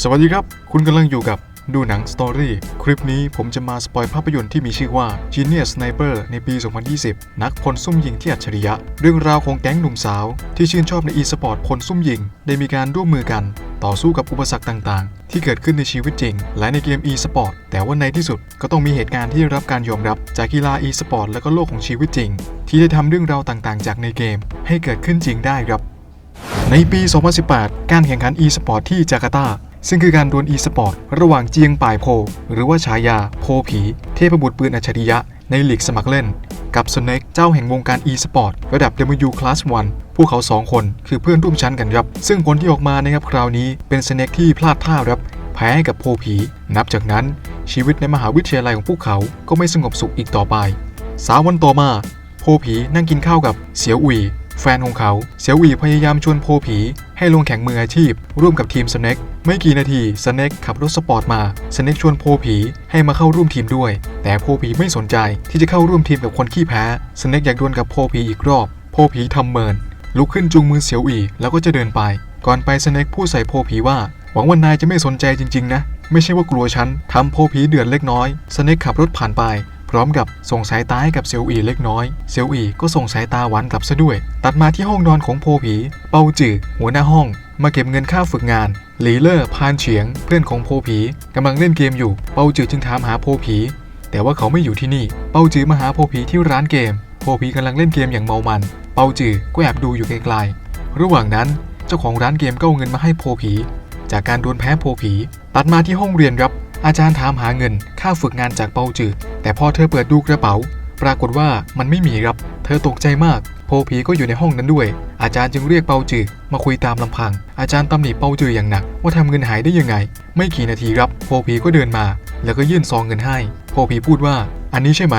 สวัสดีครับ คุณกำลังอยู่กับดูหนังสตอรี่ คลิปนี้ผมจะมาสปอยภาพยนตร์ที่มีชื่อว่า Genius Sniper ในปี 2020 นักพลซุ่มยิงที่อัจฉริยะ เรื่องราวของแก๊งหนุ่มสาว ที่ชื่นชอบในอีสปอร์ตพลซุ่มยิง ได้มีการร่วมมือกัน ต่อสู้กับอุปสรรคต่างๆ ที่เกิดขึ้นในชีวิตจริง และในเกม e-sport แต่ว่าในที่สุดก็ต้องมีเหตุการณ์ที่ได้รับการยอมรับจากกีฬา e-sport และก็โลกของชีวิตจริง ที่ได้ทำเรื่องราวต่างๆ จากในเกม ให้เกิดขึ้นจริงได้ครับ ในปี 2018 การแข่งขัน e-sport ที่จาการ์ตา ซึ่งคือการดวล e-sport ระหว่างเจียงป่ายโพ หรือว่าฉายาโพผี เทพบุตรปืนอัจฉริยะในลีกสมัครเล่น กับสเน็กเจ้าแห่งวงการ e-sport ระดับ W Class 1 พวกเขา 2 คนคือเพื่อนร่วมชั้นกันครับ ซึ่งผลที่ออกมานะครับคราวนี้เป็นสเน็กที่พลาดท่าครับ แพ้ให้กับโพผี นับจากนั้นชีวิตในมหาวิทยาลัยของพวกเขาก็ไม่สงบสุขอีกต่อไป สาวันต่อมา โพผีนั่งกินข้าวกับเสียวอุยแฟนของเขา เสียวอุยพยายามชวนโพผีให้ลงแข่งมืออาชีพ ร่วมกับทีมสเน็ก ไม่กี่นาทีสเน็กขับรถสปอร์ตมาสเน็กชวนโพผีให้มาเข้าร่วมทีมด้วย แต่โพผีไม่สนใจที่จะเข้าร่วมทีมกับคนขี้แพ้สเน็กอยากดวลกับโพผีอีกรอบ โพผีทำเมิน ลุกขึ้นจูงมือเสียวอุยแล้วก็จะเดินไป ก่อนไปสเน็กพูดใส่โพผีว่า หวังว่านายจะไม่สนใจจริง ๆ นะ ไม่ใช่ว่ากลัวฉันทำโพผีเดือดเล็กน้อยสเน็กขับรถผ่านไปพร้อมกับส่งสายตาให้กับเซียวอีเล็กน้อย เซียวอีก็ส่งสายตาหวานกลับซะด้วย ตัดมาที่ห้องนอนของโพผี เปาจือหัวหน้าห้อง มาเก็บเงินค่าฝึกงาน หลีเลอร์พานเฉียง เพื่อนของโพผีกำลังเล่นเกมอยู่ เปาจือจึงถามหาโพผี แต่ว่าเขาไม่อยู่ที่นี่ เปาจือมาหาโพผีที่ร้านเกม โพผีกำลังเล่นเกมอย่างเมามัน เปาจือก็แอบดูอยู่ไกลๆ ระหว่างนั้นเจ้าของร้านเกมก็เอาเงินมาให้โพผี จากการโดนแพ้โพผี ตัดมาที่ห้องเรียนครับ อาจารย์ถามหาเงิน ค่าฝึกงานจากเปาจือแต่พอเธอเปิดดูกระเป๋า ปรากฏว่ามันไม่มีครับ เธอตกใจมาก ผีก็อยู่ในห้องนั้นด้วย อาจารย์จึงเรียกเปาจือมาคุยตามลำพัง อาจารย์ตำหนิเปาจืออย่างหนัก ว่าทำเงินหายได้ยังไง ไม่กี่นาทีครับโพผีก็เดินมา แล้วก็ยื่นซองเงินให้ โพผีพูดว่า อันนี้ใช่ไหม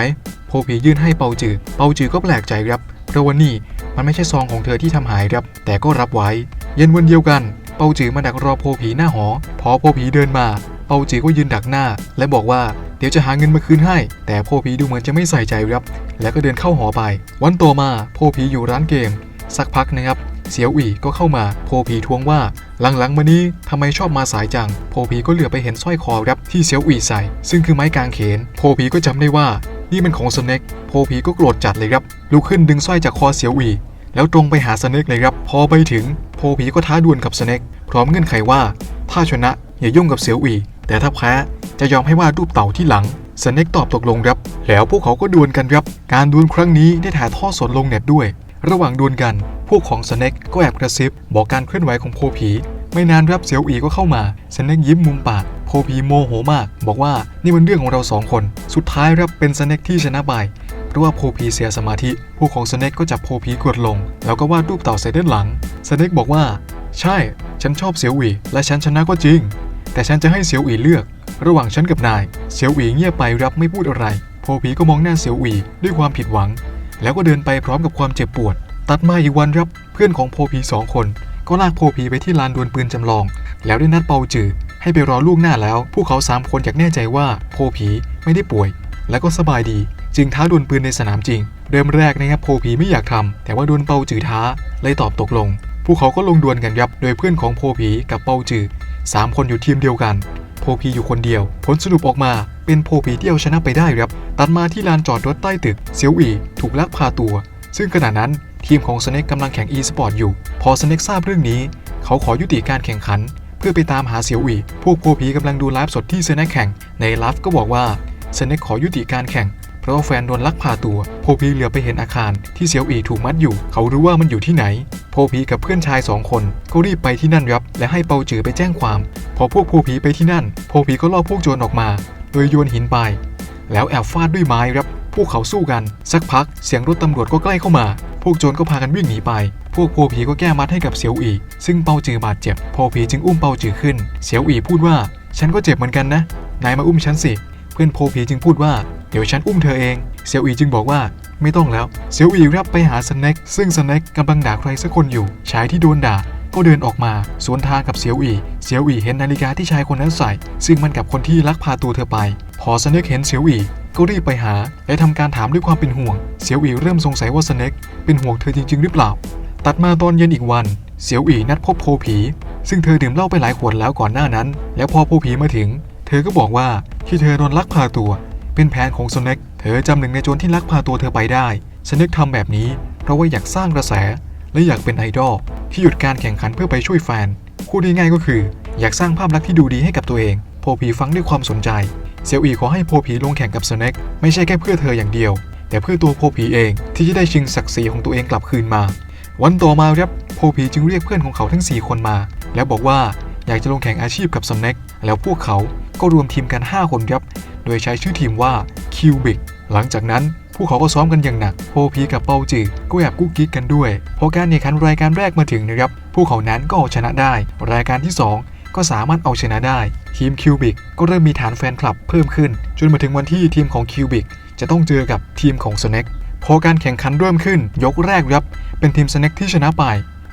โพผียื่นให้เปาจือเปาจือก็แปลกใจครับเพราะว่านี่มันไม่ใช่ซองของเธอที่ทำหายครับ แต่ก็รับไว้ เย็นวันเดียวกัน เปาจือมาดักรอโพผีหน้าหอ พอโพผีเดินมา เปาจือก็ยืนดักหน้า และบอกว่าเดี๋ยวจะหาเงินมาคืนให้ แต่โพผีดูเหมือนจะไม่ใส่ใจครับ แล้วก็เดินเข้าหอไป วันต่อมาโพผีอยู่ร้านเกม สักพักนะครับเสียวอีก็เข้ามาโพผีทวงว่า หลังๆมานี้ทำไมชอบมาสายจัง โพผีก็เหลือไปเห็นสร้อยคอครับที่เสียวอีใส่ ซึ่งคือไม้กางเขน โพผีก็จำได้ว่า นี่มันของสเน็กโพผีก็โกรธจัดเลยครับลุกขึ้นดึงสร้อยจากคอเสียวอีแล้วตรงไปหาสเน็กเลยครับพอไปถึง โพผีก็ท้าดวลกับสเน็กพร้อมเงื่อนไขว่า ถ้าชนะอย่ายุ่งกับเสียวอี แต่ถ้าแพ้จะยอมให้วาดรูปเต่าที่หลังสเน็กตอบตกลงครับ แล้วพวกเขาก็ดวลกันครับ การดวลครั้งนี้ได้ถ่ายทอดสดลงเน็ตด้วย ระหว่างดวลกัน พวกของสเน็กก็แอบกระซิบ บอกการเคลื่อนไหวของโพผี ไม่นานรับเสียวอีก็เข้ามาสเน็กยิ้มมุมปาก โพผีโมโหมาก บอกว่านี่มันเรื่องของเราสองคน สุดท้ายรับเป็นสเน็กที่ชนะบายเพราะว่าโพผีเสียสมาธิ พวกของสเน็กก็จับโพผีกดลง แล้วก็วาดรูปเต่าใส่ด้านหลังสเน็กบอกว่า ใช่ ฉันชอบเสียวอีและฉันชนะก็จริง แต่ฉันจะให้เสียวอีเลือก ระหว่างฉันกับนาย เสียวอีเงียบไปรับไม่พูดอะไร โพผีก็มองหน้าเสียวอีด้วยความผิดหวัง แล้วก็เดินไปพร้อมกับความเจ็บปวด ตัดมาอีกวันครับ เพื่อนของโพผีสองคน ก็ลากโพผีไปที่ลานดวลปืนจำลอง แล้วได้นัดเปาจือให้ไปรอล่วงหน้าแล้ว พวกเขาสามคนอยากแน่ใจว่าโพผีไม่ได้ป่วย และก็สบายดี จึงท้าดวลปืนในสนามจริง เริ่มแรกนะครับโพผีไม่อยากทำแต่ว่าดวลเปาจือท้าเลยตอบตกลง พวกเขาก็ลงดวลกันครับ โดยเพื่อนของโพผีกับเปาจือ สามคนอยู่ทีมเดียวกัน โพผีอยู่คนเดียว ผลสรุปออกมาเป็นโพผีที่เอาชนะไปได้ครับ ตัดมาที่ลานจอดรถใต้ตึก เซียวอีถูกลักพาตัว ซึ่งขณะนั้นทีมของสเน็กกำลังแข่ง e-sport อยู่ พอสเน็กทราบเรื่องนี้ เขาขอยุติการแข่งขัน เพื่อไปตามหาเซียวอีพวกโพผีกำลังดูไลฟ์สดที่สเน็กแข่ง ในไลฟ์ก็บอกว่าสเน็กขอยุติการแข่ง เพราะว่าแฟนโดนลักพาตัว โพพีเหลือไปเห็นอาคารที่เซียวอีถูกมัดอยู่ เขารู้ว่ามันอยู่ที่ไหน โพพีกับเพื่อนชายสองคนก็รีบไปที่นั่นครับและให้เปาจือไปแจ้งความ พอพวกโพพีไปที่นั่น โพพีก็ล่อพวกโจรออกมา โดยโยนหินไป แล้วแอบฟาดด้วยไม้ครับพวกเขาสู้กัน สักพักเสียงรถตำรวจก็ใกล้เข้ามา พวกโจรก็พากันวิ่งหนีไป พวกโพผีก็แก้มัดให้กับเสียวอีซึ่งเปาจือบาดเจ็บ โพผีจึงอุ้มเปาจือขึ้น เสียวอีพูดว่า ฉันก็เจ็บเหมือนกันนะ นายมาอุ้มฉันสิ เพื่อนโพผีจึงพูดว่าเดี๋ยวฉันอุ้มเธอเอง เซียวอีจึงบอกว่าไม่ต้องแล้ว เซียวอีรับไปหาสแน็คซึ่งสแน็คกำลังด่าใครสักคนอยู่ ชายที่โดนด่าก็เดินออกมา สวนทางกับเซียวอี เซียวอีเห็นนาฬิกาที่ชายคนนั้นใส่ ซึ่งมันกับคนที่ลักพาตัวเธอไป พอสแน็คเห็นเซียวอีก็รีบไปหา และทำการถามด้วยความเป็นห่วง เซียวอีเริ่มสงสัยว่าสแน็คเป็นห่วงเธอจริง ๆ หรือเปล่า ตัดมาตอนเย็นอีกวันเสียวอีนัดพบโพผี ซึ่งเธอดื่มเหล้าไปหลายขวดแล้วก่อนหน้านั้น แล้วพอโพผีมาถึง ธอก็บอกว่าที่เธอโดนลักพาตัว เป็นแผนของสเน็กเธอจำหนึ่งในโจรที่ลักพาตัวเธอไปได้สเน็กทำแบบนี้เพราะว่าอยากสร้างกระแส และอยากเป็นไอดอลที่หยุดการแข่งขันเพื่อไปช่วยแฟนพูดง่ายๆก็คือ อยากสร้างภาพลักษณ์ที่ดูดีให้กับตัวเอง โพผีฟังด้วยความสนใจเซียวอีขอให้โพผีลงแข่งกับสเน็กไม่ใช่แค่เพื่อเธออย่างเดียว แต่เพื่อตัวโพผีเองที่จะได้ชิงศักดิ์ศรีของตัวเองกลับคืนมา วันต่อมาครับโพผีจึงเรียกเพื่อนของเขาทั้ง 4 คนมา แล้วบอกว่าอยากจะลงแข่งอาชีพกับสเน็กแล้วพวกเขา ก็รวมทีมกัน 5 คนครับ โดยใช้ชื่อทีมว่าคิวบิกหลังจากนั้นพวกเขาก็ซ้อมกันอย่างหนัก โพผีกับเปาจือก็แอบกุ๊กกิ๊กกันด้วย พอการแข่งขันรายการแรกมาถึงนะครับ พวกเขานั้นก็เอาชนะได้ รายการที่ 2 ก็สามารถเอาชนะได้ ทีมคิวบิกก็เริ่มมีฐานแฟนคลับเพิ่มขึ้น จนมาถึงวันที่ทีมของคิวบิกจะต้องเจอกับทีมของสเน็กพอการแข่งขันเริ่มขึ้น ยกแรกครับ เป็นทีมสเน็กที่ชนะไป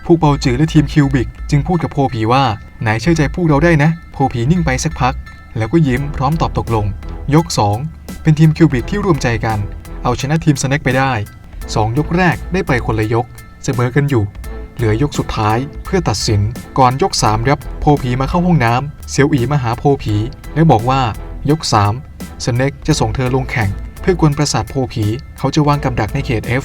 พวกเปาจือและทีมคิวบิกจึงพูดกับโพผีว่า ไหนเชื่อใจพวกเราได้นะ โพผีนิ่งไปสักพัก แล้วก็ยิ้มพร้อมตอบตกลง ยก 2 เป็นทีมคิวบิกที่รวมใจกัน เอาชนะทีมสเน็กไปได้ 2 ยกแรกได้ไปคนละยก เสมอกันอยู่ เหลือยกสุดท้ายเพื่อตัดสิน ก่อนยก3ครับโพผีมาเข้าห้องน้ำเซียวอีมาหาโพผี และบอกว่ายก3สเน็กจะส่งเธอลงแข่ง เพื่อกวนประสาทโพผี เขาจะวางกับดักในเขต F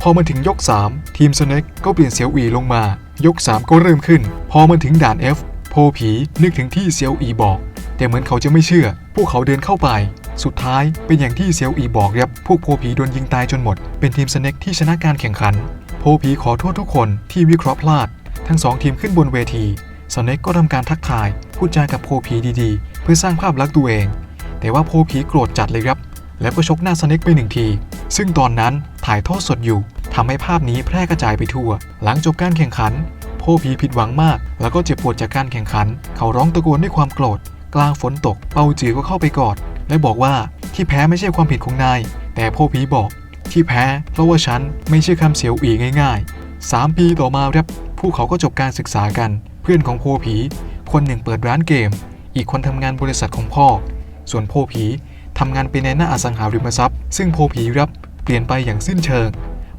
พอมาถึงยก 3 ทีมสเน็กก็เปลี่ยนเซียวอีลงมา ยก 3 ก็เริ่มขึ้น พอมาถึงด่าน F โพผีนึกถึงที่เซียวอีบอก แต่เหมือนเขาจะไม่เชื่อ พวกเขาเดินเข้าไป สุดท้ายเป็นอย่างที่เซียวอีบอกครับ พวกโพผีโดนยิงตายจนหมด เป็นทีมสเน็กที่ชนะการแข่งขัน โพผีขอโทษทุกคนที่วิเคราะห์พลาด ทั้งสองทีมขึ้นบนเวที สเน็กก็ทำการทักทาย พูดจากับโพผีดีๆ เพื่อสร้างภาพลักษณ์ตัวเอง แต่ว่าโพผีโกรธจัดเลยครับ แล้วก็ชกหน้าสเน็กไปหนึ่งที ซึ่งตอนนั้นถ่ายทอดสดอยู่ทำให้ภาพนี้แพร่กระจายไปทั่ว หลังจบการแข่งขัน โพผีผิดหวังมาก แล้วก็เจ็บปวดจากการแข่งขัน เขาร้องตะโกนด้วยความโกรธ กลางฝนตก เปาจือก็เข้าไปกอด และบอกว่าที่แพ้ไม่ใช่ความผิดของนาย แต่โพผีบอกที่แพ้เพราะว่าฉันไม่เชื่อคำเสียวอีง่ายๆ 3 ปีต่อมาครับพวกเขาก็จบการศึกษากัน เพื่อนของโพผี คนหนึ่งเปิดร้านเกม อีกคนทำงานบริษัทของพ่อ ส่วนโพผีทำงานเป็นในหน้าอสังหาริมทรัพย์ ซึ่งโพผีรับเปลี่ยนไปอย่างสิ้นเชิง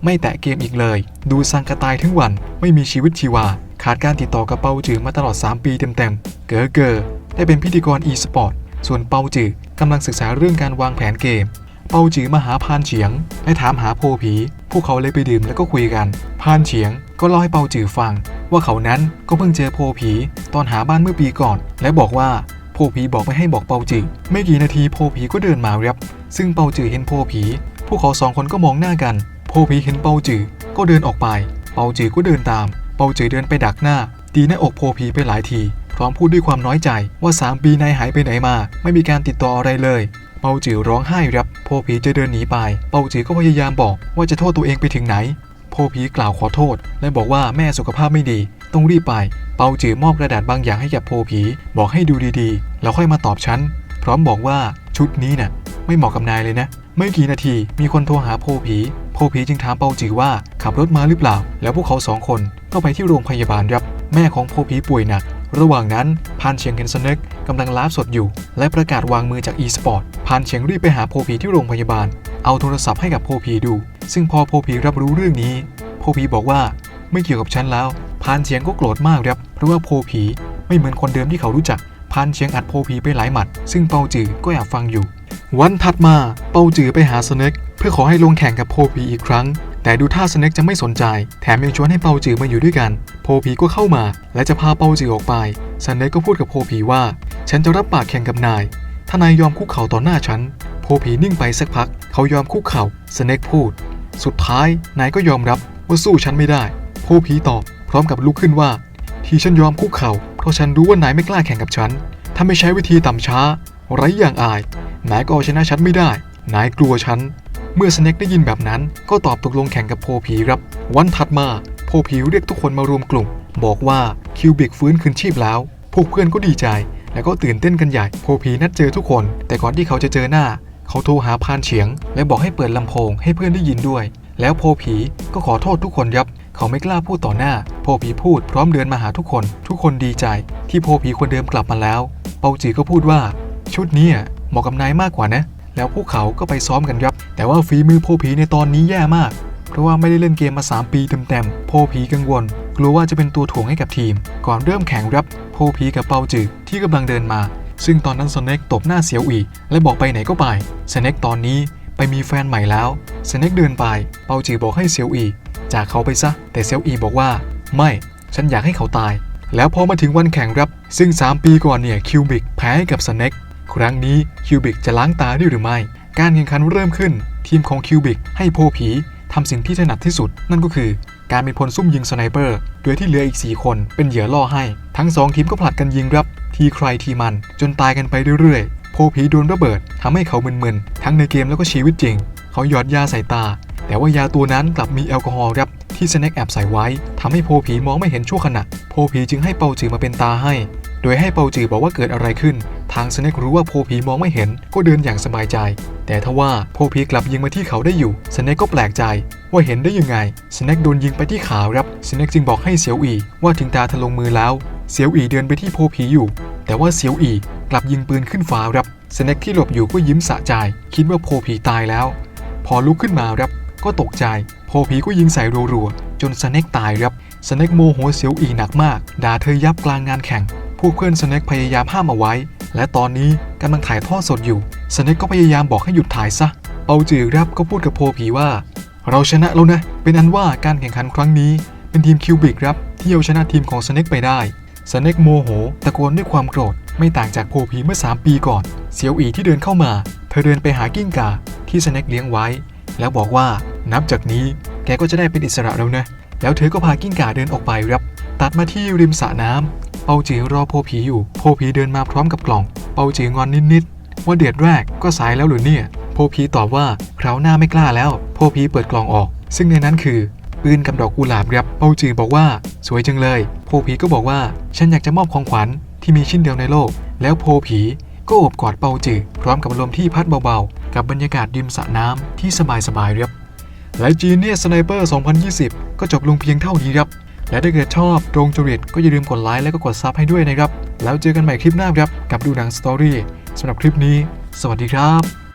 ไม่แตะเกมอีกเลย ดูสังกะตายทั้งวันไม่มีชีวิตชีวา ขาดการติดต่อกับเปาจือมาตลอด 3 ปีเต็มๆ เก๋อเกอ ได้เป็นพิธีกร e-sport ส่วนเปาจือกำลังศึกษาเรื่องการวางแผนเกม เปาจือมาหาพานเฉียงและถามหาโพผี พวกเขาเลยไปดื่มแล้วก็คุยกัน พานเฉียงก็เล่าให้เปาจือฟัง ว่าเขานั้นก็เพิ่งเจอโพผี ตอนหาบ้านเมื่อปีก่อน และบอกว่าโพผีบอกไม่ให้บอกเปาจือไม่กี่นาทีโพผีก็เดินมาครับ ซึ่งเปาจือเห็นโพผี พวกเขาสองคนก็มองหน้ากัน โพผีเห็นเปาจือก็เดินออกไป เปาจือก็เดินตาม เปาจือเดินไปดักหน้า ตีหน้าอกโพผีไปหลายที พร้อมพูดด้วยความน้อยใจว่า 3 ปีนายหายไปไหนมา ไม่มีการติดต่ออะไรเลยเปาจือร้องไห้รับโพผีจะเดินหนีไป เปาจือก็พยายามบอกว่าจะโทษตัวเองไปถึงไหน โพผีกล่าวขอโทษ และบอกว่าแม่สุขภาพไม่ดี ต้องรีบไป เปาจือมอบกระดาษบางอย่างให้กับโพผีบอกให้ดูดีๆ แล้วค่อยมาตอบฉันพร้อมบอกว่าชุดนี้น่ะไม่เหมาะกับนายเลยนะ ไม่กี่นาทีมีคนโทรหาโพผีโพผีจึงถามเปาจือว่าขับรถมาหรือเปล่า แล้วพวกเขาสองคนก็ไปที่โรงพยาบาลครับแม่ของโพผีป่วยหนัก ระหว่างนั้นพานเชียงเฮนสเน็กกำลังไลฟ์สดอยู่ และประกาศวางมือจาก e-sport พานเชียงรีบไปหาโพผีที่โรงพยาบาล เอาโทรศัพท์ให้กับโพผีดู ซึ่งพอโพผีรับรู้เรื่องนี้ โพผีบอกว่าไม่เกี่ยวกับฉันแล้ว พานเชียงก็โกรธมากครับ เพราะว่าโพผีไม่เหมือนคนเดิมที่เขารู้จัก พานเชียงอัดโพผีไปหลายหมัด ซึ่งเปาจือก็แอบฟังอยู่ วันถัดมาเปาจือไปหาสเน็กเพื่อขอให้ลงแข่งกับโพผีอีกครั้ง แต่ดูท่าสเน็กจะไม่สนใจ แถมยังชวนให้เปาจือมาอยู่ด้วยกัน โพผีก็เข้ามา และจะพาเปาจือออกไปสเน็กก็พูดกับโพผีว่า ฉันจะรับปากแข่งกับนาย ถ้านายยอมคุกเข่าต่อหน้าฉัน โพผีนิ่งไปสักพัก เขายอมคุกเข่าสเน็กพูด สุดท้ายนายก็ยอมรับว่าสู้ฉันไม่ได้ โพผีตอบ พร้อมกับลุกขึ้นว่า ที่ฉันยอมคุกเข่า เพราะฉันรู้ว่านายไม่กล้าแข่งกับฉัน ถ้าไม่ใช้วิธีต่ำช้าไร้อย่างอาย นายก็เอาชนะฉันไม่ได้ นายกลัวฉัน เมื่อสเน็กได้ยินแบบนั้น ก็ตอบตกลงแข่งกับโพผีครับ วันถัดมาโพผีเรียกทุกคนมารวมกลุ่ม บอกว่าคิวบิกฟื้นคืนชีพแล้ว พวกเพื่อนก็ดีใจ แล้วก็ตื่นเต้นกันใหญ่โพผีนัดเจอทุกคน แต่ก่อนที่เขาจะเจอหน้า เขาโทรหาพานเฉียง และบอกให้เปิดลำโพงให้เพื่อนได้ยินด้วย แล้วโพผีก็ขอโทษทุกคนครับเขาไม่กล้าพูดต่อหน้า โพผีพูดพร้อมเดินมาหาทุกคน ทุกคนดีใจ ที่โพผีคนเดิมกลับมาแล้ว เปาจีก็พูดว่า ชุดนี้เหมาะกับนายมากกว่านะ แล้วพวกเขาก็ไปซ้อมกันครับ แต่ว่าฝีมือโพผีในตอนนี้แย่มาก เพราะว่าไม่ได้เล่นเกมมา 3 ปีเต็มๆโพผีกังวล กลัวว่าจะเป็นตัวถ่วงให้กับทีม ก่อนเริ่มแข่งรับโพผีกับเปาจือที่กำลังเดินมา ซึ่งตอนนั้นสเน็กตบหน้าเสียวอีและบอกไปไหนก็ไปสเน็กตอนนี้ไปมีแฟนใหม่แล้วสเน็กเดินไป เปาจือบอกให้เซียวอีจากเขาไปซะ แต่เซียวอีบอกว่า ไม่ฉันอยากให้เขาตาย แล้วพอมาถึงวันแข่งรับ ซึ่ง 3 ปีก่อนเนี่ยคิวบิกแพ้กับสเน็กครั้งนี้คิวบิกจะล้างตาได้หรือไม่ การแข่งขันเริ่มขึ้น ทีมของคิวบิกให้โพผีทำสิ่งที่ถนัดที่สุด นั่นก็คือการเป็นพลซุ่มยิงสไนเปอร์ โดยที่เหลืออีก 4 คนเป็นเหยื่อล่อให้ ทั้ง 2 ทีมก็ผลัดกันยิงรับ ทีใครทีมัน จนตายกันไปเรื่อยๆ โพผีโดนระเบิดทำให้เขามึนๆ ทั้งในเกมแล้วก็ชีวิตจริง เขาหยอดยาใส่ตา แต่ว่ายาตัวนั้นกลับมีแอลกอฮอล์ครับที่สแน็คแอบใส่ไว้ทำให้โพผีมองไม่เห็นชั่วขณะ โพผีจึงให้เปาจือมาเป็นตาให้ ดยให้เปาจือบอกว่าเกิดอะไรขึ้น ทางสแน็ครู้ว่าโพผีมองไม่เห็นก็เดินอย่างสบายใจ แต่ทว่าโพผีกลับยิงมาที่เขาได้อยู่สแน็คก็แปลกใจ ว่าเห็นได้ยังไงสแน็คโดนยิงไปที่ขาครับสแน็คจึงบอกให้เสียวอีว่าถึงตาทะลงมือแล้ว เสียวอีเดินไปที่โพผีอยู่ แต่ว่าเสียวอีกลับยิงปืนขึ้นฟ้าครับสแน็คที่หลบอยู่ก็ยิ้มสะใจ คิดว่าโพผีตายแล้ว พอลุกขึ้นมาครับก็ตกใจ โพผีก็ยิงใส่รัวๆจนสเน็กตายครับสเน็กโมโหเสียวอีหนักมาก ด่าเธอยับกลางงานแข่ง พวกเพื่อนสเน็กพยายามห้ามเอาไว้ และตอนนี้กำลังถ่ายทอดสดอยู่สเน็กก็พยายามบอกให้หยุดถ่ายซะ เปาจือรับก็พูดกับโพผีว่า เราชนะแล้วนะ เป็นอันว่าการแข่งขันครั้งนี้ เป็นทีมคิวบิกครับที่เอาชนะทีมของสเน็กไปได้สเน็กโมโห ตะโกนด้วยความโกรธไม่ต่างจากโพผีเมื่อ 3 ปีก่อน เสียวอีที่เดินเข้ามา เธอเดินไปหากิ้งก่าที่สเน็กเลี้ยงไว้ แล้วบอกว่านับจากนี้แกก็จะได้เป็นอิสระแล้วนะแล้วเธอก็พากิ้งก่าเดินออกไปครับ ตัดมาที่ริมสระน้ำ เปาจือรอโพผีอยู่ โพผีเดินมาพร้อมกับกล่อง เปาจืองอนนิดๆ ว่าเดือดแรกก็สายแล้วหรือเนี่ย โพผีตอบว่าคราวหน้าไม่กล้าแล้ว โพผีเปิดกล่องออก ซึ่งในนั้นคือ ปืนกับดอกกุหลาบครับ เปาจือบอกว่า สวยจังเลย โพผีก็บอกว่าฉันอยากจะมอบของขวัญที่มีชิ้นเดียวในโลก แล้วโพผีก็โอบกอดเปาจือพร้อมกับลมที่พัดเบาๆ กับบรรยากาศริมสระน้ำที่สบายๆครับและจีเนียสไนเปอร์ 2020 ก็จบลงเพียงเท่านี้ครับ และถ้าเกิดชอบตรงจริตก็อย่าลืมกดไลค์และก็กดซับให้ด้วยนะครับ แล้วเจอกันใหม่คลิปหน้าครับกับดูหนังสตอรี่สำหรับคลิปนี้ สวัสดีครับ